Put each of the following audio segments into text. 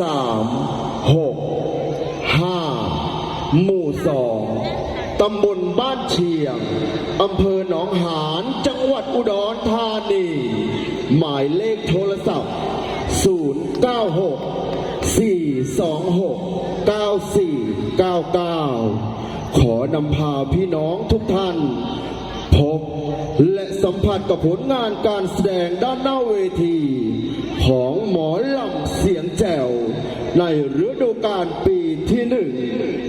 สามหกห้าหมู่สองตำบลบ้านเชียงอำเภอหนองหานจังหวัดอุดรธานี หมายเลขโทรศัพท์ 096 426 9499 ขอนำพาพี่น้องทุกท่าน พบและสัมผัสกับผลงานการแสดงด้านหน้าเวที ของหมอลำเสียงแจ๋วในฤดูกาลปีที่หนึ่ง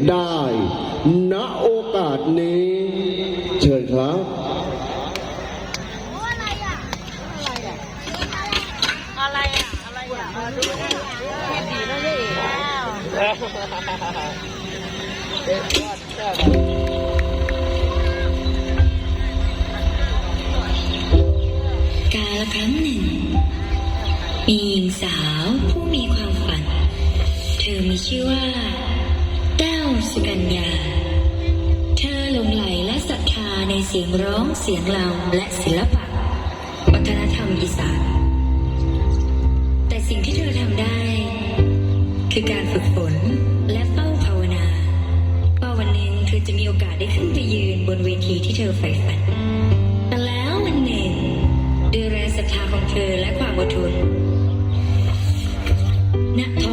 ได้ ณโอกาสนี้ เชิญครับอะไรอะอดูนะพี่ดีนะพี่แล้วกาลครั้งหนึ่ง มีหญิงสาวผู้มีความฝัน เธอมีชื่อว่าแต้วสุกัญญา เธอหลงไหลและศรัทธาในเสียงร้องเสียงรำและศิลปะ วัฒนธรรมอีสาน แต่สิ่งที่เธอทำได้ คือการฝึกฝนและเฝ้าภาวนาว่าวันหนึ่งเธอจะมีโอกาสได้ขึ้นไปยืนบนเวทีที่เธอใฝ่ฝันแต่แล้ววันหนึ่งด้วยแรงศรัทธาของเธอและความอดทน ณ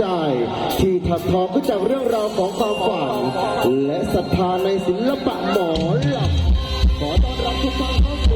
ใจ ที่ถักทอขึ้นจากเรื่องราวของความฝัน และศรัทธาในศิลปะหมอลำขอต้อนรับทุกท่านเข้า